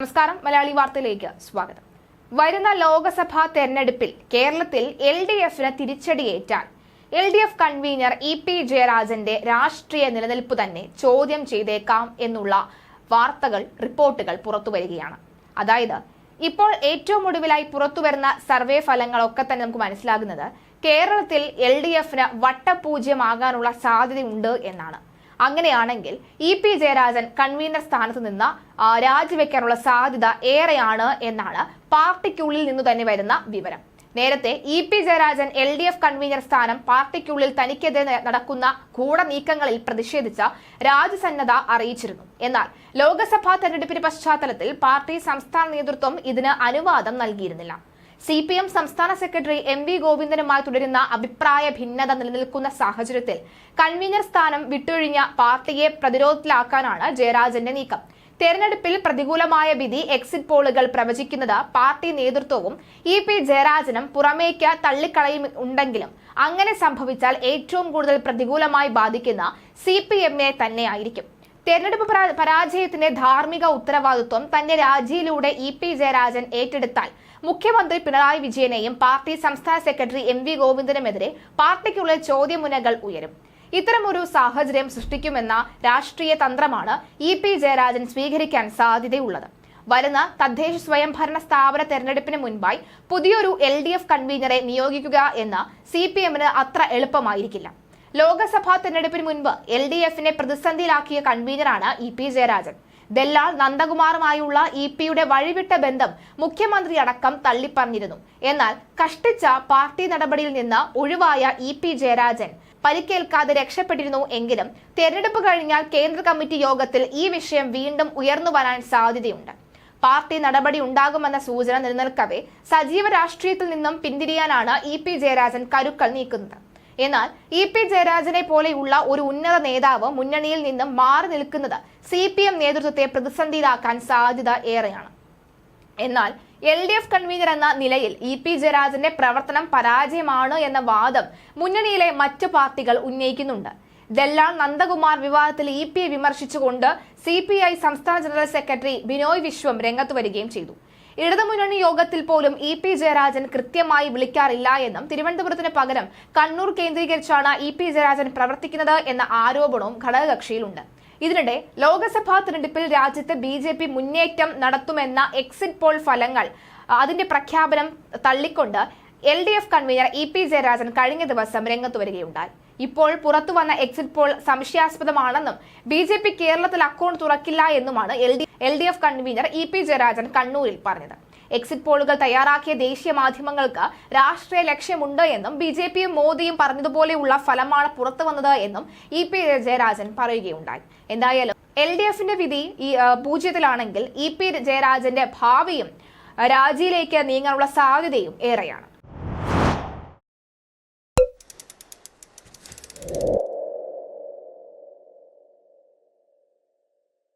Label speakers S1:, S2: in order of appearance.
S1: നമസ്കാരം മലയാളി വാർത്തയിലേക്ക് സ്വാഗതം. വരുന്ന ലോക്സഭാ തെരഞ്ഞെടുപ്പിൽ കേരളത്തിൽ എൽ ഡി എഫിന് തിരിച്ചടിയേറ്റാൽ L D F convener E P ജയരാജന്റെ രാഷ്ട്രീയ നിലനിൽപ്പ് തന്നെ ചോദ്യം ചെയ്തേക്കാം എന്നുള്ള വാർത്തകൾ റിപ്പോർട്ടുകൾ പുറത്തു വരികയാണ്. അതായത് ഇപ്പോൾ ഏറ്റവും ഒടുവിലായി പുറത്തു പുറത്തുവരുന്ന സർവേ ഫലങ്ങളൊക്കെ തന്നെ നമുക്ക് മനസ്സിലാകുന്നത് കേരളത്തിൽ എൽ ഡി എഫിന് വട്ടപൂജ്യമാകാനുള്ള സാധ്യതയുണ്ട് എന്നാണ്. അങ്ങനെയാണെങ്കിൽ ഇ പി ജയരാജൻ കൺവീനർ സ്ഥാനത്ത് നിന്ന് രാജിവെക്കാനുള്ള സാധ്യത ഏറെയാണ് എന്നാണ് പാർട്ടിക്കുള്ളിൽ നിന്ന് തന്നെ വരുന്ന വിവരം. നേരത്തെ E P Jayarajan L D F convener സ്ഥാനം പാർട്ടിക്കുള്ളിൽ തനിക്കെതിരെ നടക്കുന്ന കൂടനീക്കങ്ങളിൽ പ്രതിഷേധിച്ച രാജ്യസന്നദ്ധ അറിയിച്ചിരുന്നു. എന്നാൽ ലോക്സഭാ തെരഞ്ഞെടുപ്പിന്റെ പശ്ചാത്തലത്തിൽ പാർട്ടി സംസ്ഥാന നേതൃത്വം ഇതിന് അനുവാദം നൽകിയിരുന്നില്ല. സി പി എം സംസ്ഥാന സെക്രട്ടറി എം വി ഗോവിന്ദനുമായി തുടരുന്ന അഭിപ്രായ ഭിന്നത നിലനിൽക്കുന്ന സാഹചര്യത്തിൽ കൺവീനർ സ്ഥാനം വിട്ടൊഴിഞ്ഞ പാർട്ടിയെ പ്രതിരോധത്തിലാക്കാനാണ് ജയരാജന്റെ നീക്കം. തെരഞ്ഞെടുപ്പിൽ പ്രതികൂലമായ വിധി എക്സിറ്റ് പോളുകൾ പ്രവചിക്കുന്നത് പാർട്ടി നേതൃത്വവും ഇ പി ജയരാജനും പുറമേക്ക് തള്ളിക്കളയും ഉണ്ടെങ്കിലും അങ്ങനെ സംഭവിച്ചാൽ ഏറ്റവും കൂടുതൽ പ്രതികൂലമായി ബാധിക്കുന്ന സി പി എമ്മിനെ തന്നെയായിരിക്കും. തെരഞ്ഞെടുപ്പ് പരാ- പരാജയത്തിന്റെ ധാർമ്മിക ഉത്തരവാദിത്വം തന്റെ രാജിയിലൂടെ ഇ പി ജയരാജൻ ഏറ്റെടുത്താൽ. മുഖ്യമന്ത്രി പിണറായി വിജയനെയും പാർട്ടി സംസ്ഥാന സെക്രട്ടറി എം വി ഗോവിന്ദനുമെതിരെ പാർട്ടിക്കുള്ളിൽ ചോദ്യമുനകൾ ഉയരും. ഇത്തരമൊരു സാഹചര്യം സൃഷ്ടിക്കുമെന്ന രാഷ്ട്രീയ തന്ത്രമാണ് ഇ പി ജയരാജൻ സ്വീകരിക്കാൻ സാധ്യതയുള്ളത്. വരുന്ന തദ്ദേശ സ്വയംഭരണ സ്ഥാപന തെരഞ്ഞെടുപ്പിന് മുൻപായി പുതിയൊരു എൽ ഡി എഫ് കൺവീനറെ നിയോഗിക്കുക എന്ന സി പി എമ്മിന് അത്ര എളുപ്പമായിരിക്കില്ല. ലോക്സഭാ തെരഞ്ഞെടുപ്പിന് മുൻപ് എൽ ഡി എഫിനെ പ്രതിസന്ധിയിലാക്കിയ കൺവീനറാണ് ഇ പി ജയരാജൻ. ദല്ലാൾ നന്ദകുമാറുമായുള്ള ഇ പിയുടെ വഴിവിട്ട ബന്ധം മുഖ്യമന്ത്രി അടക്കം തള്ളിപ്പറഞ്ഞിരുന്നു. എന്നാൽ കഷ്ടിച്ച പാർട്ടി നടപടിയിൽ നിന്ന് ഒഴിവായ ഇ പി ജയരാജൻ പരിക്കേൽക്കാതെ രക്ഷപ്പെട്ടിരുന്നു എങ്കിലും തെരഞ്ഞെടുപ്പ് കഴിഞ്ഞാൽ കേന്ദ്ര കമ്മിറ്റി യോഗത്തിൽ ഈ വിഷയം വീണ്ടും ഉയർന്നു വരാൻ സാധ്യതയുണ്ട്. പാർട്ടി നടപടി ഉണ്ടാകുമെന്ന സൂചന നിലനിൽക്കവേ സജീവ രാഷ്ട്രീയത്തിൽ നിന്നും പിന്തിരിയാനാണ് ഇ പി ജയരാജൻ കരുക്കൾ നീക്കുന്നത്. എന്നാൽ ഇ പി ജയരാജനെ പോലെയുള്ള ഒരു ഉന്നത നേതാവ് മുന്നണിയിൽ നിന്നും മാറി നിൽക്കുന്നത് സി പി എം നേതൃത്വത്തെ പ്രതിസന്ധിയിലാക്കാൻ സാധ്യത ഏറെയാണ്. എന്നാൽ എൽ ഡി എഫ് കൺവീനർ എന്ന നിലയിൽ ഇ പി ജയരാജന്റെ പ്രവർത്തനം പരാജയമാണ് എന്ന വാദം മുന്നണിയിലെ മറ്റു പാർട്ടികൾ ഉന്നയിക്കുന്നുണ്ട്. ദല്ലാൾ നന്ദകുമാർ വിവാദത്തിൽ ഇ പിയെ വിമർശിച്ചുകൊണ്ട് സി പി ഐ സംസ്ഥാന ജനറൽ സെക്രട്ടറി ബിനോയ് വിശ്വം രംഗത്ത് വരികയും ചെയ്തു. ഇടതുമുന്നണി യോഗത്തിൽ പോലും ഇ പി ജയരാജൻ കൃത്യമായി വിളിക്കാറില്ല എന്നും തിരുവനന്തപുരത്തിന് പകരം കണ്ണൂർ കേന്ദ്രീകരിച്ചാണ് ഇ പി ജയരാജൻ പ്രവർത്തിക്കുന്നത് എന്ന ആരോപണവും ഘടകകക്ഷിയിലുണ്ട്. ഇതിനിടെ ലോക്സഭാ തെരഞ്ഞെടുപ്പിൽ രാജ്യത്ത് ബി ജെ പി മുന്നേറ്റം നടത്തുമെന്ന എക്സിറ്റ് പോൾ ഫലങ്ങൾ അതിന്റെ പ്രഖ്യാപനം തള്ളിക്കൊണ്ട് L D F convener E P Jayarajan കഴിഞ്ഞ ദിവസം രംഗത്ത് വരികയുണ്ടായി. ഇപ്പോൾ പുറത്തു വന്ന എക്സിറ്റ് പോൾ സംശയാസ്പദമാണെന്നും ബി ജെ പി കേരളത്തിൽ അക്കൗണ്ട് തുറക്കില്ല എന്നുമാണ് L D L F convener E P Jayarajan കണ്ണൂരിൽ പറഞ്ഞത്. എക്സിറ്റ് പോളുകൾ തയ്യാറാക്കിയ ദേശീയ മാധ്യമങ്ങൾക്ക് രാഷ്ട്രീയ ലക്ഷ്യമുണ്ട് എന്നും ബി ജെ പിയും മോദിയും പറഞ്ഞതുപോലെയുള്ള ഫലമാണ് പുറത്തു വന്നത് എന്നും ഇ പി ജയരാജൻ പറയുകയുണ്ടായി. എന്തായാലും എൽ ഡി എഫിന്റെ വിധി ഈ പൂജ്യത്തിലാണെങ്കിൽ ഇ പി ജയരാജന്റെ ഭാവിയും രാജിയിലേക്ക് നീങ്ങാനുള്ള സാധ്യതയും ഏറെയാണ്.